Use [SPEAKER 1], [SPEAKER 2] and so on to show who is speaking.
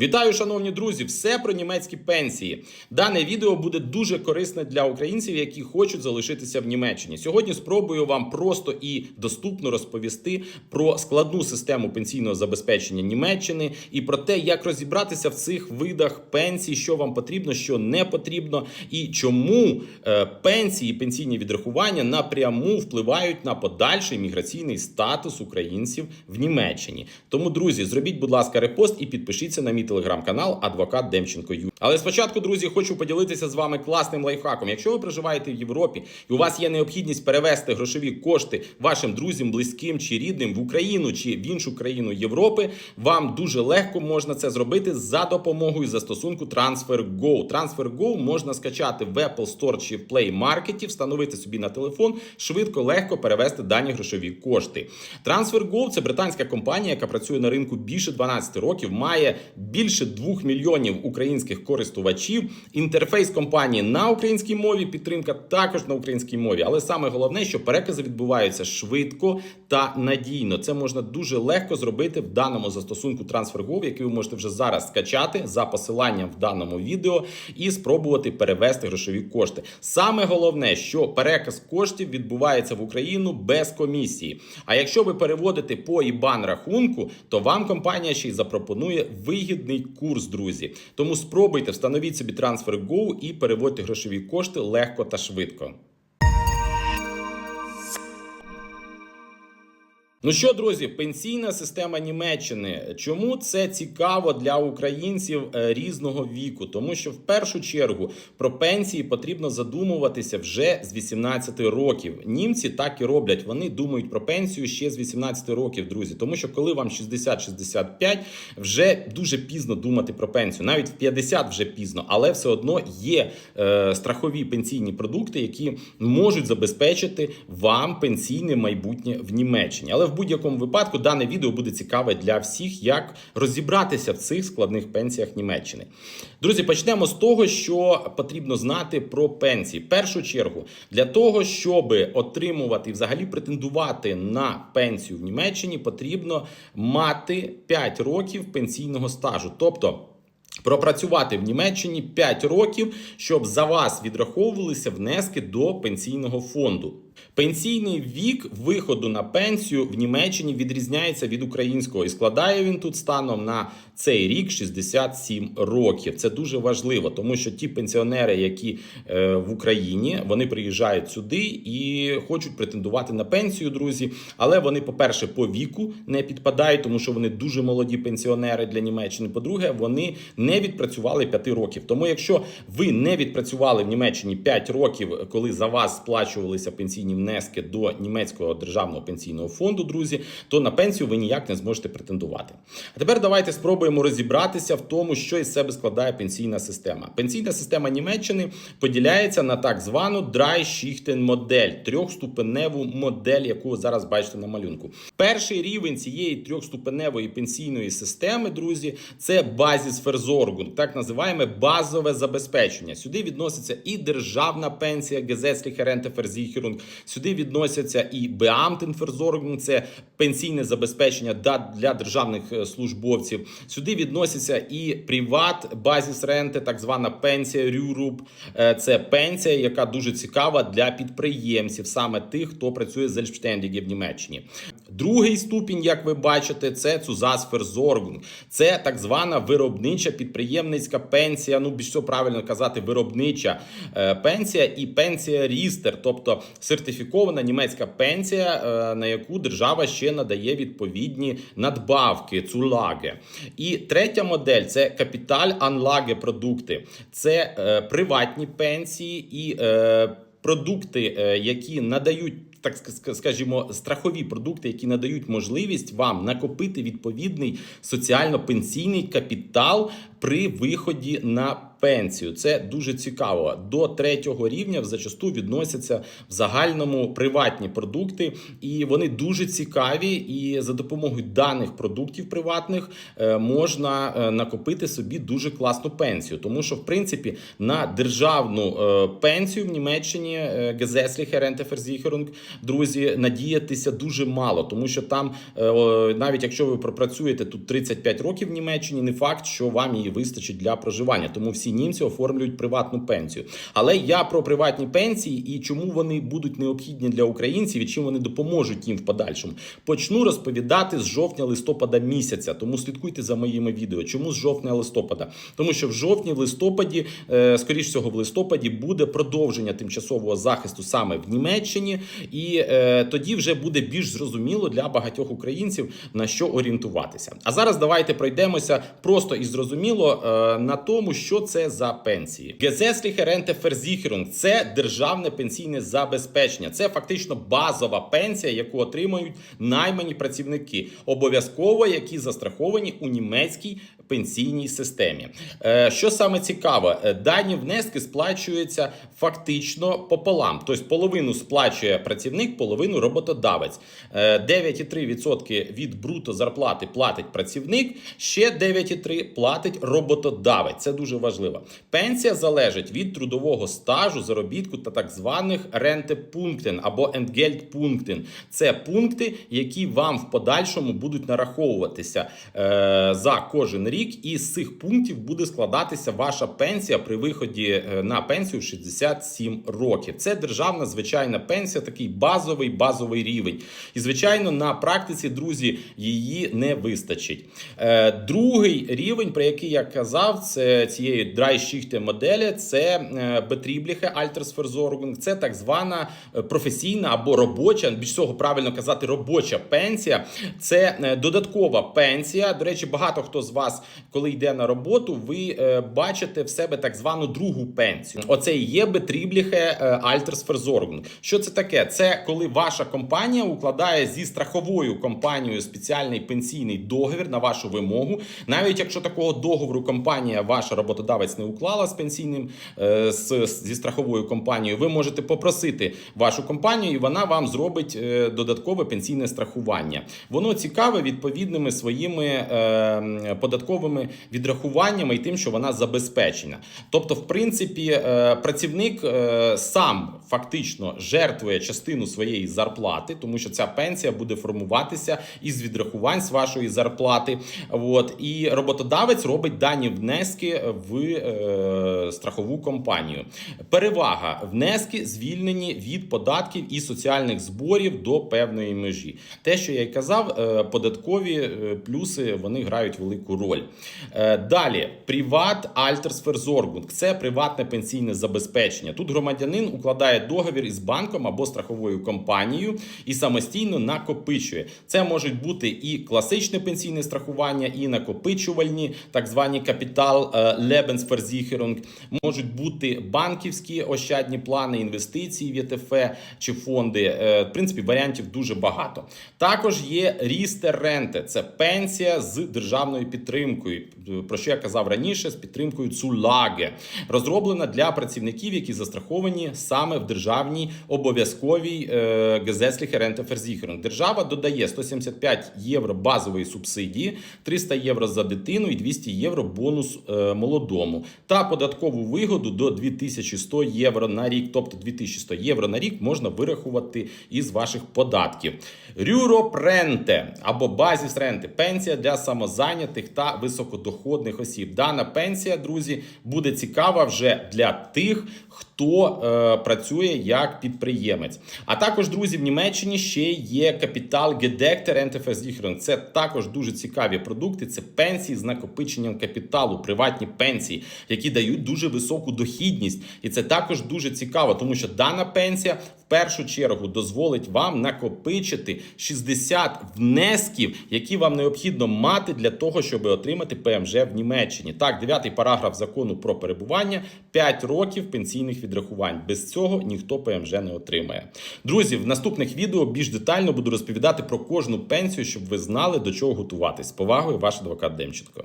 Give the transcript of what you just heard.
[SPEAKER 1] Вітаю, шановні друзі! Все про німецькі пенсії. Дане відео буде дуже корисне для українців, які хочуть залишитися в Німеччині. Сьогодні спробую вам просто і доступно розповісти про складну систему пенсійного забезпечення Німеччини і про те, як розібратися в цих видах пенсій, що вам потрібно, що не потрібно, і чому е, пенсії, пенсійні відрахування напряму впливають на подальший міграційний статус українців в Німеччині. Тому, друзі, зробіть, будь ласка, репост і підпишіться на мій телеграм-канал Адвокат Демченко Ю. Але спочатку, друзі, хочу поділитися з вами класним лайфхаком. Якщо ви проживаєте в Європі і у вас є необхідність перевести грошові кошти вашим друзям, близьким чи рідним в Україну чи в іншу країну Європи, вам дуже легко можна це зробити за допомогою застосунку TransferGo. TransferGo можна скачати в Apple Store чи в Play Market, встановити собі на телефон, швидко, легко перевести дані грошові кошти. TransferGo – це британська компанія, яка працює на ринку більше 12 років, має більше 2 мільйонів українських користувачів. Інтерфейс компанії на українській мові, підтримка також на українській мові. Але саме головне, що перекази відбуваються швидко та надійно. Це можна дуже легко зробити в даному застосунку TransferGo, який ви можете вже зараз скачати за посиланням в даному відео і спробувати перевести грошові кошти. Саме головне, що переказ коштів відбувається в Україну без комісії. А якщо ви переводите по IBAN рахунку, то вам компанія ще й запропонує вигідний курс, друзі. Тому спробуйте встановіть собі TransferGo і переводьте грошові кошти легко та швидко. Ну що, друзі, пенсійна система Німеччини. Чому це цікаво для українців е, різного віку? Тому що в першу чергу про пенсії потрібно задумуватися вже з 18 років. Німці так і роблять. Вони думають про пенсію ще з 18 років, друзі. Тому що коли вам 60-65, вже дуже пізно думати про пенсію. Навіть в 50 вже пізно, але все одно є е, страхові пенсійні продукти, які можуть забезпечити вам пенсійне майбутнє в Німеччині. Але в будь-якому випадку дане відео буде цікаве для всіх, як розібратися в цих складних пенсіях Німеччини. Друзі, почнемо з того, що потрібно знати про пенсії. В першу чергу, для того, щоб отримувати і взагалі претендувати на пенсію в Німеччині, потрібно мати 5 років пенсійного стажу. Тобто. Пропрацювати в Німеччині 5 років, щоб за вас відраховувалися внески до пенсійного фонду. Пенсійний вік виходу на пенсію в Німеччині відрізняється від українського і складає він тут станом на цей рік 67 років. Це дуже важливо, тому що ті пенсіонери, які е, в Україні, вони приїжджають сюди і хочуть претендувати на пенсію, друзі. Але вони, по-перше, по віку не підпадають, тому що вони дуже молоді пенсіонери для Німеччини. По-друге, вони не відпрацювали 5 років. Тому, якщо ви не відпрацювали в Німеччині 5 років, коли за вас сплачувалися пенсійні внески до німецького державного пенсійного фонду, друзі, то на пенсію ви ніяк не зможете претендувати. А тепер давайте спробуємо розібратися в тому, що із себе складає пенсійна система. Пенсійна система Німеччини поділяється на так звану Драйшіхтен модель, трьохступеневу модель, яку ви зараз бачите на малюнку. Перший рівень цієї трьохступеневої пенсійної системи, друзі, це базіс Ферзоргун, так називаємо базове забезпечення. Сюди відноситься і державна пенсія, Gesetzliche Rente Versicherung, Сюди відносяться і Beamtenversorgung, це пенсійне забезпечення для державних е, службовців. Сюди відносяться і приват базіс ренти, так звана пенсія Рюруб. Е, Це пенсія, яка дуже цікава для підприємців, саме тих, хто працює з Selbstständige в Німеччині. Другий ступінь, як ви бачите, це Zusatzversorgung. Це так звана виробнича підприємницька пенсія. Ну більш всього правильно казати, виробнича е, пенсія і пенсія Рістер, тобто сертифікована німецька пенсія, е, на яку держава ще надає відповідні надбавки, цулаги. І третя модель це капіталь анлаги продукти. Це е, приватні пенсії і продукти, які надають. Так скажімо, страхові продукти, які надають можливість вам накопити відповідний соціально-пенсійний капітал при виході на пенсію. Це дуже цікаво. До третього рівня зачасту відносяться в загальному приватні продукти, і вони дуже цікаві. І за допомогою даних продуктів приватних е, можна е, накопити собі дуже класну пенсію, тому що в принципі на державну е, пенсію в Німеччині Gesetzliche Renteversicherung, друзі, надіятися дуже мало, тому що там навіть якщо ви пропрацюєте тут 35 років в Німеччині, не факт, що вам її вистачить для проживання. Тому всі німці оформлюють приватну пенсію. Але я про приватні пенсії і чому вони будуть необхідні для українців і чим вони допоможуть їм в подальшому. Почну розповідати з жовтня-листопада місяця. Тому слідкуйте за моїми відео. Чому з жовтня-листопада? Тому що в жовтні, в листопаді, е, скоріш всього, в листопаді буде продовження тимчасового захисту саме в Німеччині, і е, тоді вже буде більш зрозуміло для багатьох українців на що орієнтуватися. А зараз давайте пройдемося просто і зрозуміло е, на тому, що це за пенсії. Gesetzliche Renteversicherung – це державне пенсійне забезпечення. Це фактично базова пенсія, яку отримують наймані працівники, обов'язково які застраховані у німецькій пенсійній системі. Е, Що саме цікаве, е, дані внески сплачуються фактично пополам. Тобто половину сплачує працівник, половину роботодавець. Е, 9,3% від бруто зарплати платить працівник, ще 9,3% платить роботодавець. Це дуже важливо. Пенсія залежить від трудового стажу, заробітку та так званих рентепунктен або ентгельтпунктен. Це пункти, які вам в подальшому будуть нараховуватися е, за кожен рік, і з цих пунктів буде складатися ваша пенсія при виході е, на пенсію 67 років. Це державна звичайна пенсія, такий базовий базовий рівень. І звичайно, на практиці, друзі, її не вистачить. Е, другий рівень, про який я казав, це цієї драйщіхте моделі, це е, Betriebliche це так звана професійна або робоча, більш всього правильно казати, робоча пенсія. Це додаткова пенсія. До речі, багато хто з вас, коли йде на роботу, ви е, бачите в себе так звану другу пенсію. Оце і є Betriebliche е, Що це таке? Це коли ваша компанія укладає зі страховою компанією спеціальний пенсійний договір на вашу вимогу. Навіть якщо такого договору компанія, ваша роботодавець не уклала з пенсійним е, з, зі страховою компанією, ви можете попросити вашу компанію, і вона вам зробить е, додаткове пенсійне страхування. Воно цікаве відповідними своїми е, податковими відрахуваннями і тим, що вона забезпечена. Тобто, в принципі, е, працівник е, сам фактично жертвує частину своєї зарплати, тому що ця пенсія буде формуватися із відрахувань з вашої зарплати. От і роботодавець робить дані внески в е, страхову компанію. Перевага внески звільнені від податків і соціальних зборів до певної межі. Те, що я й казав, податкові плюси вони грають велику роль. Е, Далі приват Альтерсферзоргунг це приватне пенсійне забезпечення. Тут громадянин укладає договір із банком або страховою компанією і самостійно накопичує. Це можуть бути і класичне пенсійне страхування, і накопичувальні, так звані капітал е, Lebensversicherung, можуть бути банківські ощадні плани, інвестиції в ЄТФ чи фонди. Е, В принципі, варіантів дуже багато. Також є рістер ренте, це пенсія з державною підтримкою. Про що я казав раніше, з підтримкою Цулаге, розроблена для працівників, які застраховані саме в державній обов'язковій е, Gesetzliche Держава додає 175 євро базової субсидії, 300 євро за дитину і 200 євро бонус е, молодому та податкову вигоду до 2100 євро на рік, тобто 2100 євро на рік можна вирахувати із ваших податків. Рюропренте або базіс ренти пенсія для самозайнятих та високодоходних осіб. Дана пенсія, друзі, буде цікава вже для тих, хто е, працює як підприємець. А також, друзі, в Німеччині ще є капітал Gedekte Renteversicherung. Це також дуже цікаві продукти. Це пенсії з накопиченням капіталу, приватні пенсії, які дають дуже високу дохідність. І це також дуже цікаво, тому що дана пенсія в першу чергу дозволить вам накопичити 60 внесків, які вам необхідно мати для того, щоб отримати ПМЖ в Німеччині. Так, дев'ятий параграф закону про перебування 5 років пенсійних відрахувань. Без цього ніхто ПМЖ не отримає. Друзі, в наступних відео більш детально буду розповідати про кожну пенсію, щоб ви знали до чого готуватись. З повагою, ваш адвокат Демченко.